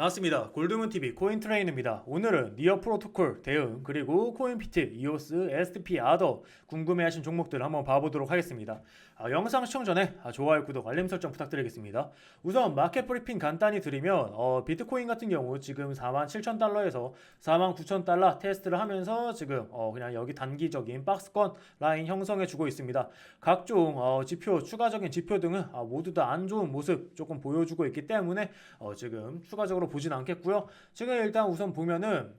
반갑습니다. 골드문TV 코인트레인입니다. 오늘은 니어 프로토콜 대응 그리고 코인피트, 이오스, STP, 아더 궁금해하신 종목들 한번 봐보도록 하겠습니다. 아, 영상 시청 전에 아, 좋아요, 구독, 알림 설정 부탁드리겠습니다. 우선 마켓 브리핑 간단히 드리면 어, 비트코인 같은 경우 지금 47,000달러에서 49,000달러 테스트를 하면서 지금 어, 그냥 여기 단기적인 박스권 라인 형성해주고 있습니다. 각종 어, 지표, 추가적인 지표 등은 아, 모두 다 안 좋은 모습 조금 보여주고 있기 때문에 어, 지금 추가적으로 보진 않겠고요. 지금 일단 우선 보면은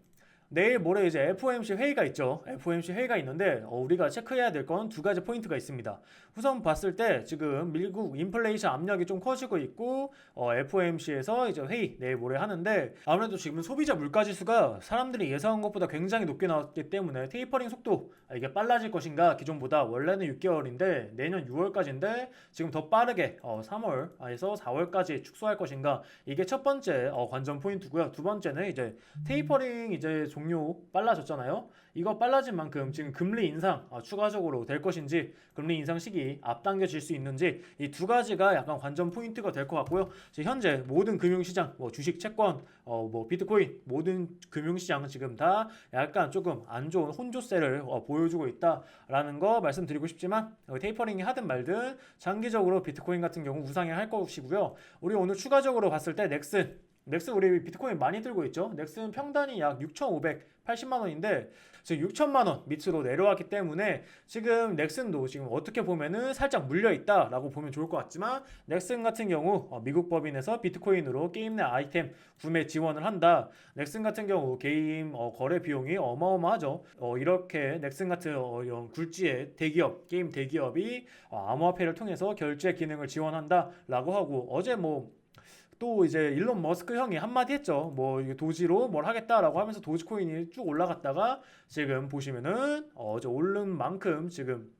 내일 모레 이제 FOMC 회의가 있죠. FOMC 회의가 있는데 어, 우리가 체크해야 될 건 두 가지 포인트가 있습니다. 우선 봤을 때 지금 미국 인플레이션 압력이 좀 커지고 있고 어, FOMC에서 이제 회의 내일 모레 하는데 아무래도 지금 소비자 물가 지수가 사람들이 예상한 것보다 굉장히 높게 나왔기 때문에 테이퍼링 속도 아, 이게 빨라질 것인가 기존보다 원래는 6개월인데 내년 6월까지인데 지금 더 빠르게 어, 3월에서 4월까지 축소할 것인가 이게 첫 번째 어, 관전 포인트고요. 두 번째는 이제 테이퍼링 이제 종료 빨라졌잖아요. 이거 빨라진 만큼 지금 금리 인상 어, 추가적으로 될 것인지 금리 인상 시기 앞당겨질 수 있는지 이 두 가지가 약간 관전 포인트가 될 것 같고요. 현재 모든 금융시장 뭐 주식, 채권, 어, 뭐 비트코인 모든 금융시장은 지금 다 약간 조금 안 좋은 혼조세를 어, 보여주고 있다라는 거 말씀드리고 싶지만 어, 테이퍼링이 하든 말든 장기적으로 비트코인 같은 경우 우상향 할 것이고요. 우리 오늘 추가적으로 봤을 때 넥슨 넥슨 우리 비트코인 많이 들고 있죠. 넥슨 평단이 약 6,580만 원인데 지금 6천만 원 밑으로 내려왔기 때문에 지금 넥슨도 지금 어떻게 보면은 살짝 물려 있다라고 보면 좋을 것 같지만 넥슨 같은 경우 어, 미국 법인에서 비트코인으로 게임 내 아이템 구매 지원을 한다. 넥슨 같은 경우 게임 어, 거래 비용이 어마어마하죠. 어, 이렇게 넥슨 같은 어, 이런 굴지의 대기업 게임 대기업이 어, 암호화폐를 통해서 결제 기능을 지원한다라고 하고 어제 뭐 또 이제 일론 머스크 형이 한마디 했죠. 뭐 도지로 뭘 하겠다라고 하면서 도지코인이 쭉 올라갔다가 지금 보시면은 어제 오른 만큼 지금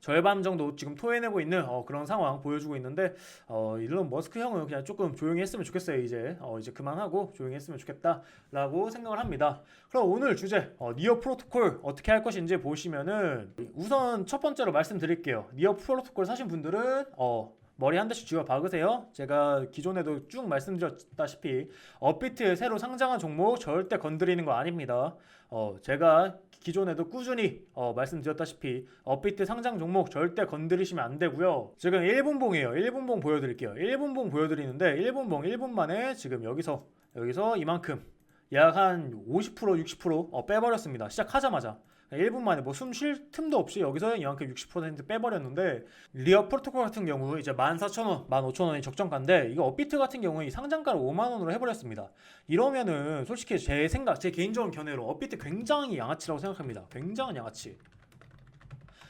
절반 정도 지금 토해내고 있는 어, 그런 상황 보여주고 있는데 어, 일론 머스크 형은 그냥 조금 조용히 했으면 좋겠어요. 이제 어, 이제 그만하고 조용히 했으면 좋겠다라고 생각을 합니다. 그럼 오늘 주제 어, 니어 프로토콜 어떻게 할 것인지 보시면은 우선 첫 번째로 말씀드릴게요. 니어 프로토콜 사신 분들은 어, 머리 한 대씩 쥐어 박으세요. 제가 기존에도 쭉 말씀드렸다시피 업비트 새로 상장한 종목 절대 건드리는 거 아닙니다. 어, 제가 기존에도 꾸준히 어, 말씀드렸다시피 업비트 상장 종목 절대 건드리시면 안 되고요. 지금 1분봉이에요. 1분봉 보여드릴게요. 1분봉 보여드리는데 1분봉 1분 만에 지금 여기서 여기서 이만큼 약 한 50% 60% 어, 빼버렸습니다. 시작하자마자 1분 만에 뭐 숨 쉴 틈도 없이 여기서 이만큼 60% 빼버렸는데 리어 프로토콜 같은 경우 이제 14,000원, 15,000원이 적정가인데 이거 업비트 같은 경우 이 상장가를 5만 원으로 해버렸습니다. 이러면은 솔직히 제 생각, 제 개인적인 견해로 업비트 굉장히 양아치라고 생각합니다. 굉장한 양아치.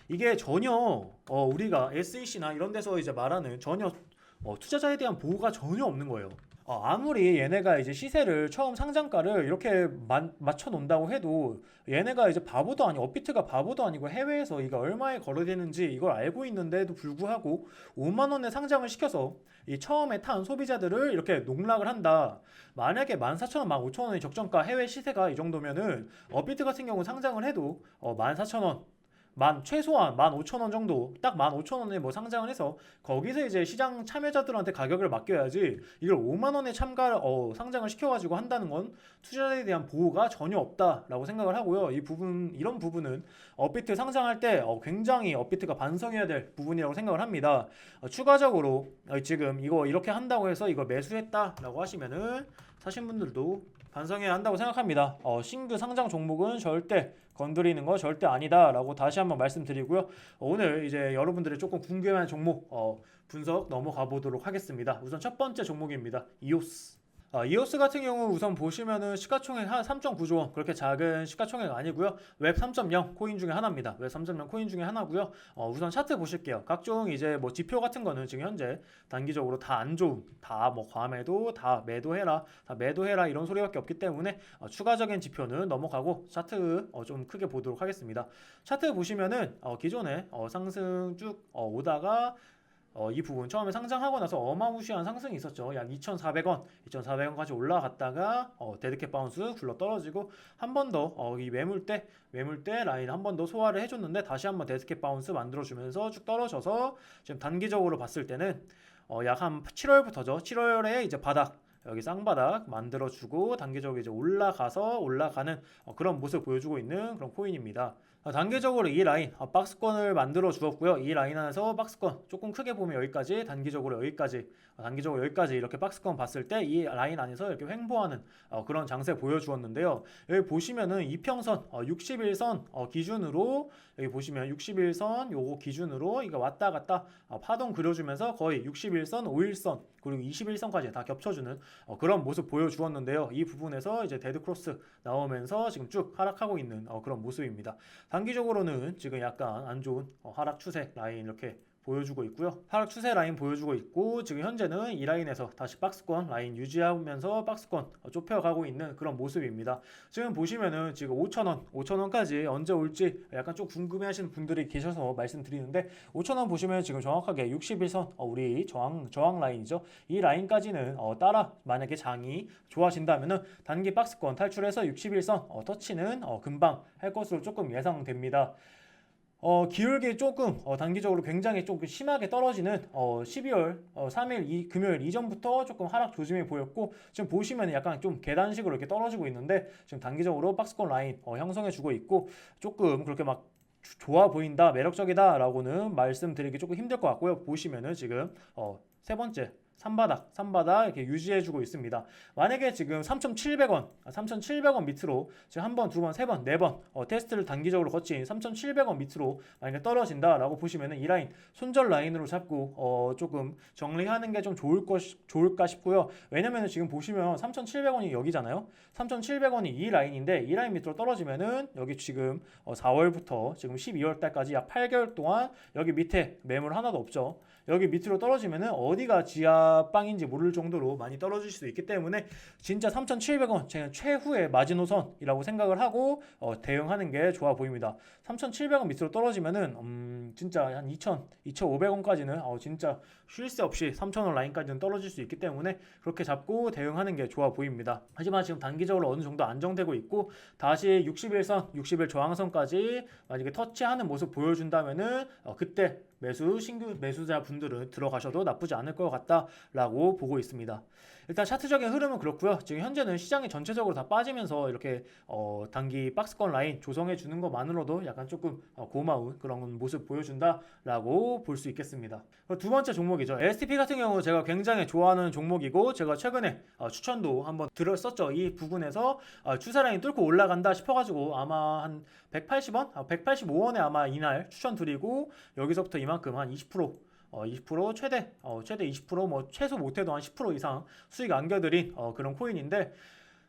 이게 전혀 어, 우리가 SEC나 이런 데서 이제 말하는 전혀 어, 투자자에 대한 보호가 전혀 없는 거예요. 어, 아무리 얘네가 이제 시세를 처음 상장가를 이렇게 마, 맞춰 놓는다고 해도 얘네가 이제 바보도 아니고 업비트가 바보도 아니고 해외에서 이거 얼마에 거래되는지 이걸 알고 있는데도 불구하고 5만 원에 상장을 시켜서 이 처음에 탄 소비자들을 이렇게 농락을 한다. 만약에 14,000원, 15,000원이 적정가 해외 시세가 이 정도면은 업비트 같은 경우 상장을 해도 어, 14,000원 만 최소한 만 오천 원 정도 딱 만 오천 원에 뭐 상장을 해서 거기서 이제 시장 참여자들한테 가격을 맡겨야지 이걸 5만 원에 참가 어, 상장을 시켜가지고 한다는 건 투자자에 대한 보호가 전혀 없다라고 생각을 하고요. 이 부분 이런 부분은 업비트 상장할 때 어, 굉장히 업비트가 반성해야 될 부분이라고 생각을 합니다. 어, 추가적으로 어, 지금 이거 이렇게 한다고 해서 이거 매수했다라고 하시면은 사신 분들도 반성해야 한다고 생각합니다. 어, 신규 상장 종목은 절대 건드리는 거 절대 아니다라고 다시 한번 말씀드리고요. 어, 오늘 이제 여러분들의 조금 궁금한 종목 어, 분석 넘어가 보도록 하겠습니다. 우선 첫 번째 종목입니다. 이오스. 아, 이오스 같은 경우 우선 보시면은 시가총액 한 3.9조 원 그렇게 작은 시가총액 아니고요. 웹 3.0 코인 중에 하나입니다. 웹 3.0 코인 중에 하나고요. 어, 우선 차트 보실게요. 각종 이제 뭐 지표 같은 거는 지금 현재 단기적으로 다 안 좋음 다 뭐 과매도 다 매도해라 다 매도해라 이런 소리밖에 없기 때문에 어, 추가적인 지표는 넘어가고 차트 어, 좀 크게 보도록 하겠습니다. 차트 보시면은 어, 기존에 어, 상승 쭉 어, 오다가 어, 이 부분 처음에 상장하고 나서 어마무시한 상승이 있었죠. 약 2,400원, 2,400원까지 올라갔다가 어, 데드캣 바운스 굴러 떨어지고 한 번더 어, 이 매물대 매물대 라인 한 번 더 소화를 해줬는데 다시 한번 데드캣 바운스 만들어주면서 쭉 떨어져서 지금 단기적으로 봤을 때는 어, 약 한 7월부터죠. 7월에 이제 바닥 여기 쌍바닥 만들어주고 단계적으로 이제 올라가서 올라가는 어, 그런 모습 보여주고 있는 그런 코인입니다. 어, 단계적으로 이 라인 어, 박스권을 만들어 주었고요. 이 라인 안에서 박스권 조금 크게 보면 여기까지 단기적으로 여기까지 어, 단기적으로 여기까지 이렇게 박스권 봤을 때 이 라인 안에서 이렇게 횡보하는 어, 그런 장세 보여주었는데요. 여기 보시면은 이평선 어, 61선 어, 기준으로 여기 보시면 61선 요거 기준으로 이거 왔다 갔다 어, 파동 그려주면서 거의 61선, 5일선 그리고 21선까지 다 겹쳐주는 어, 그런 모습 보여주었는데요. 이 부분에서 이제 데드 크로스 나오면서 지금 쭉 하락하고 있는 어, 그런 모습입니다. 단기적으로는 지금 약간 안 좋은 어, 하락 추세 라인 이렇게 보여주고 있고요. 하락 추세 라인 보여주고 있고 지금 현재는 이 라인에서 다시 박스권 라인 유지하면서 박스권 어, 좁혀가고 있는 그런 모습입니다. 지금 보시면은 지금 5,000원, 5,000원까지 언제 올지 약간 좀 궁금해하시는 분들이 계셔서 말씀드리는데 5,000원 보시면 지금 정확하게 61선 어, 우리 저항 저항 라인이죠. 이 라인까지는 어, 따라 만약에 장이 좋아진다면은 단기 박스권 탈출해서 61선 어, 터치는 어, 금방 할 것으로 조금 예상됩니다. 어, 기울기 조금 어, 단기적으로 굉장히 조금 심하게 떨어지는 어, 12월 어, 3일 이, 금요일 이전부터 조금 하락 조짐이 보였고 지금 보시면 약간 좀 계단식으로 이렇게 떨어지고 있는데 지금 단기적으로 박스권 라인 어, 형성해 주고 있고 조금 그렇게 막 주- 좋아 보인다 매력적이다라고는 말씀드리기 조금 힘들 것 같고요. 보시면은 지금 어, 세 번째 3바닥, 3바닥 이렇게 유지해주고 있습니다. 만약에 지금 3,700원, 3,700원 밑으로 지금 한 번, 두 번, 세 번, 네번 어, 테스트를 단기적으로 거친 3,700원 밑으로 만약에 떨어진다라고 보시면은 이 라인 손절 라인으로 잡고 어, 조금 정리하는 게 좀 좋을 것 좋을까 싶고요. 왜냐면은 지금 보시면 3,700원이 여기잖아요. 3,700원이 이 라인인데 이 라인 밑으로 떨어지면은 여기 지금 어, 4월부터 지금 12월 달까지 약 8개월 동안 여기 밑에 매물 하나도 없죠. 여기 밑으로 떨어지면은 어디가 지하방인지 모를 정도로 많이 떨어질 수도 있기 때문에 진짜 3,700원 제가 최후의 마지노선이라고 생각을 하고 어, 대응하는 게 좋아 보입니다. 3,700원 밑으로 떨어지면은 음, 진짜 한 2,000, 2,500원까지는 어, 진짜 쉴 새 없이 3,000원 라인까지는 떨어질 수 있기 때문에 그렇게 잡고 대응하는 게 좋아 보입니다. 하지만 지금 단기적으로 어느 정도 안정되고 있고 다시 61선, 60일 저항선까지 만약에 터치하는 모습 보여준다면은 어, 그때 매수 신규 매수자 분들은 들어가셔도 나쁘지 않을 것 같다라고 보고 있습니다. 일단 차트적인 흐름은 그렇고요. 지금 현재는 시장이 전체적으로 다 빠지면서 이렇게 어, 단기 박스권 라인 조성해 주는 것만으로도 약간 조금 어, 고마운 그런 모습 보여준다라고 볼 수 있겠습니다. 두 번째 종목이죠. STP 같은 경우 제가 굉장히 좋아하는 종목이고 제가 최근에 어, 추천도 한번 들었었죠. 이 부분에서 어, 추세 라인 뚫고 올라간다 싶어가지고 아마 한 180원, 아, 185원에 아마 이날 추천드리고 여기서부터 이만큼 한 20%. 어, 20% 최대 어, 최대 20%뭐 최소 못해도 한 10% 이상 수익 안겨드린 어, 그런 코인인데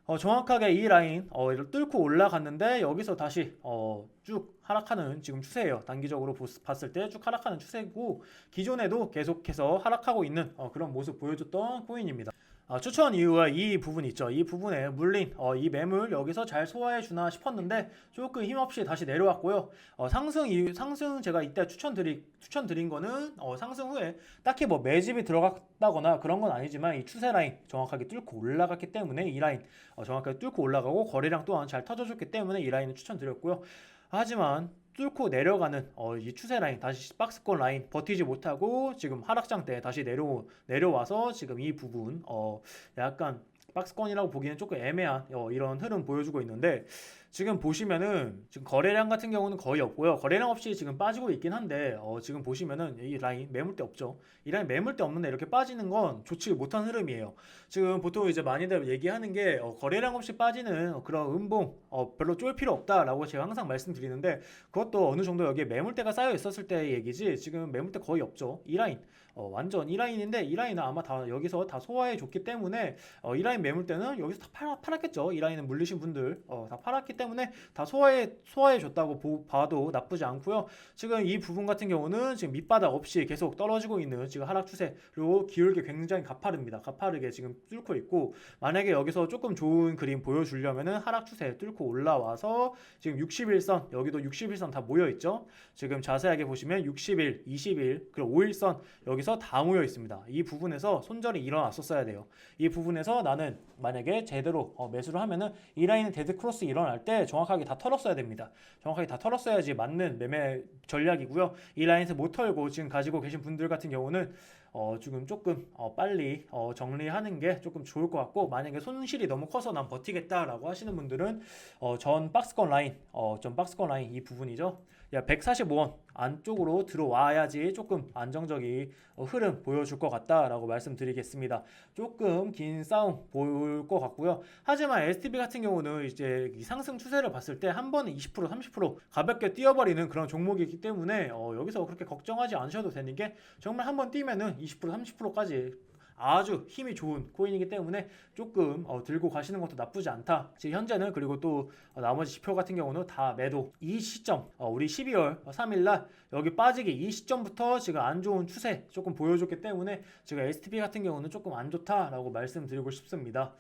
어, 정확하게 이 라인 어, 뚫고 올라갔는데 여기서 다시 어, 쭉 하락하는 지금 추세예요. 단기적으로 봤을 때 쭉 하락하는 추세고 기존에도 계속해서 하락하고 있는 어, 그런 모습 보여줬던 코인입니다. 아, 추천 이유가 이 부분 있죠. 이 부분에 물린 어, 이 매물 여기서 잘 소화해 주나 싶었는데 조금 힘없이 다시 내려왔고요. 어, 상승 이유, 상승 제가 이때 추천드리 추천드린 거는 어, 상승 후에 딱히 뭐 매집이 들어갔다거나 그런 건 아니지만 이 추세 라인 정확하게 뚫고 올라갔기 때문에 이 라인 어, 정확하게 뚫고 올라가고 거래량 또한 잘 터져줬기 때문에 이 라인을 추천드렸고요. 하지만 뚫고 내려가는 어, 이 추세 라인 다시 박스권 라인 버티지 못하고 지금 하락장 때 다시 내려 내려와서 지금 이 부분 어, 약간 박스권이라고 보기에는 조금 애매한 어, 이런 흐름 보여주고 있는데 지금 보시면은 지금 거래량 같은 경우는 거의 없고요. 거래량 없이 지금 빠지고 있긴 한데 어, 지금 보시면은 이 라인 매물대 없죠. 이 라인 매물대 없는데 이렇게 빠지는 건 좋지 못한 흐름이에요. 지금 보통 이제 많이들 얘기하는 게 어, 거래량 없이 빠지는 그런 음봉 어, 별로 쫄 필요 없다라고 제가 항상 말씀드리는데 그것도 어느 정도 여기에 매물대가 쌓여 있었을 때 얘기지 지금 매물대 거의 없죠. 이 라인 어, 완전 이 라인인데 이 라인은 아마 다 여기서 다 소화해 줬기 때문에 어, 이 라인 매물대는 여기서 다 팔아, 팔았겠죠. 이 라인은 물리신 분들 어, 다 팔았기 때문에 다 소화해 소화해 줬다고 보- 봐도 나쁘지 않고요. 지금 이 부분 같은 경우는 지금 밑바닥 없이 계속 떨어지고 있는 지금 하락 추세 그리고 기울기 굉장히 가파릅니다. 가파르게 지금 뚫고 있고 만약에 여기서 조금 좋은 그림 보여주려면은 하락 추세 뚫고 올라와서 지금 61선 여기도 61선 다 모여 있죠. 지금 자세하게 보시면 60일, 20일 그리고 5일선 여기서 다 모여 있습니다. 이 부분에서 손절이 일어났었어야 돼요. 이 부분에서 나는 만약에 제대로 어, 매수를 하면은 이 라인은 데드 크로스 일어날 때 정확하게 다 털었어야 됩니다. 정확하게 다 털었어야지 맞는 매매 전략이고요. 이 라인에서 못 털고 지금 가지고 계신 분들 같은 경우는 어, 지금 조금 어, 빨리 어, 정리하는 게 조금 좋을 것 같고 만약에 손실이 너무 커서 난 버티겠다라고 하시는 분들은 어, 전 박스권 라인, 어, 전 박스권 라인 이 부분이죠. 야 145원 안쪽으로 들어와야지 조금 안정적인 어, 흐름 보여줄 것 같다라고 말씀드리겠습니다. 조금 긴 싸움 보일 것 같고요. 하지만 STB 같은 경우는 이제 이 상승 추세를 봤을 때 한 번에 20% 30% 가볍게 뛰어버리는 그런 종목이기 때문에 어, 여기서 그렇게 걱정하지 않으셔도 되는 게 정말 한 번 뛰면은 20% 30%까지 아주 힘이 좋은 코인이기 때문에 조금 어, 들고 가시는 것도 나쁘지 않다. 지금 현재는 그리고 또 어, 나머지 지표 같은 경우는 다 매도. 이 시점 어, 우리 12월 3일 날 여기 빠지기 이 시점부터 지금 안 좋은 추세 조금 보여줬기 때문에 지금 STP 같은 경우는 조금 안 좋다라고 말씀드리고 싶습니다.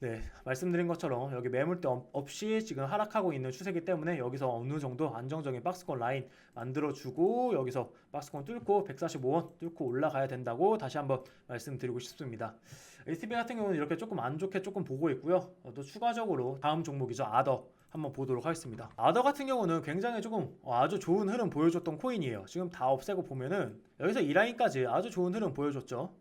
네, 말씀드린 것처럼 여기 매물대 없- 없이 지금 하락하고 있는 추세이기 때문에 여기서 어느 정도 안정적인 박스권 라인 만들어주고 여기서 박스권 뚫고 145원 뚫고 올라가야 된다고 다시 한번 말씀드리고 싶습니다. STB 같은 경우는 이렇게 조금 안 좋게 조금 보고 있고요. 어, 또 추가적으로 다음 종목이죠. 아더 한번 보도록 하겠습니다. 아더 같은 경우는 굉장히 조금 어, 아주 좋은 흐름 보여줬던 코인이에요. 지금 다 없애고 보면은 여기서 이 라인까지 아주 좋은 흐름 보여줬죠.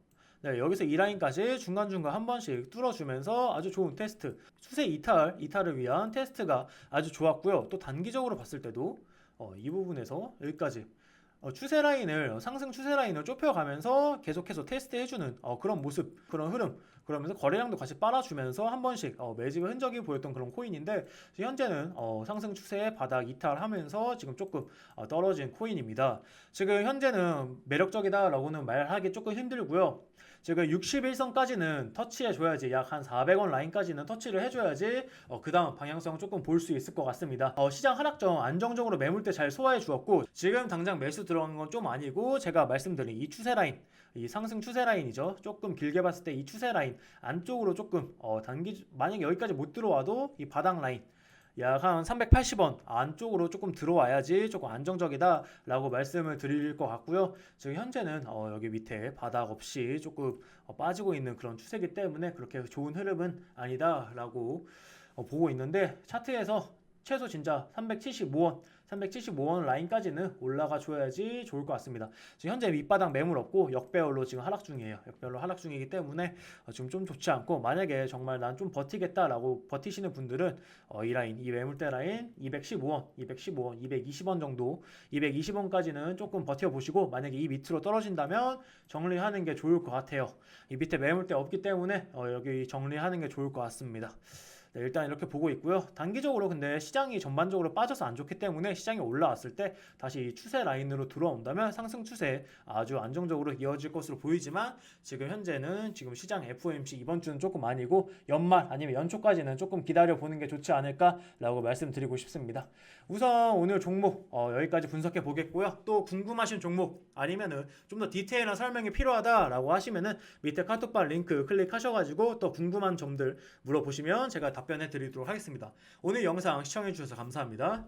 네, 여기서 이 라인까지 중간중간 한 번씩 뚫어주면서 아주 좋은 테스트, 추세 이탈, 이탈을 위한 테스트가 아주 좋았고요. 또 단기적으로 봤을 때도 어, 이 부분에서 여기까지 어, 추세 라인을 상승 추세 라인을 좁혀가면서 계속해서 테스트해주는 어, 그런 모습, 그런 흐름, 그러면서 거래량도 같이 빨아주면서 한 번씩 어, 매집의 흔적이 보였던 그런 코인인데 현재는 어, 상승 추세의 바닥 이탈하면서 지금 조금 어, 떨어진 코인입니다. 지금 현재는 매력적이다라고는 말하기 조금 힘들고요. 지금 61선까지는 터치해 줘야지 약 한 400원 라인까지는 터치를 해줘야지 어, 그 다음 방향성 조금 볼 수 있을 것 같습니다. 어, 시장 하락점 안정적으로 매물대 잘 소화해 주었고 지금 당장 매수 들어간 건 좀 아니고 제가 말씀드린 이 추세 라인 이 상승 추세 라인이죠. 조금 길게 봤을 때 이 추세 라인 안쪽으로 조금 어, 단기 만약에 여기까지 못 들어와도 이 바닥 라인 약 한 380원 안쪽으로 조금 들어와야지 조금 안정적이다라고 말씀을 드릴 것 같고요. 지금 현재는 어, 여기 밑에 바닥 없이 조금 어, 빠지고 있는 그런 추세이기 때문에 그렇게 좋은 흐름은 아니다라고 어, 보고 있는데 차트에서 최소 진짜 375원, 375원 라인까지는 올라가 줘야지 좋을 것 같습니다. 지금 현재 밑바닥 매물 없고 역배열로 지금 하락 중이에요. 역배열로 하락 중이기 때문에 어, 지금 좀 좋지 않고 만약에 정말 난 좀 버티겠다라고 버티시는 분들은 어, 이 라인, 이 매물대 라인 215원, 215원, 220원 정도, 220원까지는 조금 버텨보시고 만약에 이 밑으로 떨어진다면 정리하는 게 좋을 것 같아요. 이 밑에 매물대 없기 때문에 어, 여기 정리하는 게 좋을 것 같습니다. 네, 일단 이렇게 보고 있고요. 단기적으로 근데 시장이 전반적으로 빠져서 안 좋기 때문에 시장이 올라왔을 때 다시 이 추세 라인으로 들어온다면 상승 추세 아주 안정적으로 이어질 것으로 보이지만 지금 현재는 지금 시장 FOMC 이번 주는 조금 아니고 연말 아니면 연초까지는 조금 기다려 보는 게 좋지 않을까라고 말씀드리고 싶습니다. 우선 오늘 종목 어, 여기까지 분석해 보겠고요. 또 궁금하신 종목 아니면은 좀 더 디테일한 설명이 필요하다라고 하시면은 밑에 카톡방 링크 클릭하셔가지고 또 궁금한 점들 물어보시면 제가 답변해 드리도록 하겠습니다. 오늘 영상 시청해 주셔서 감사합니다.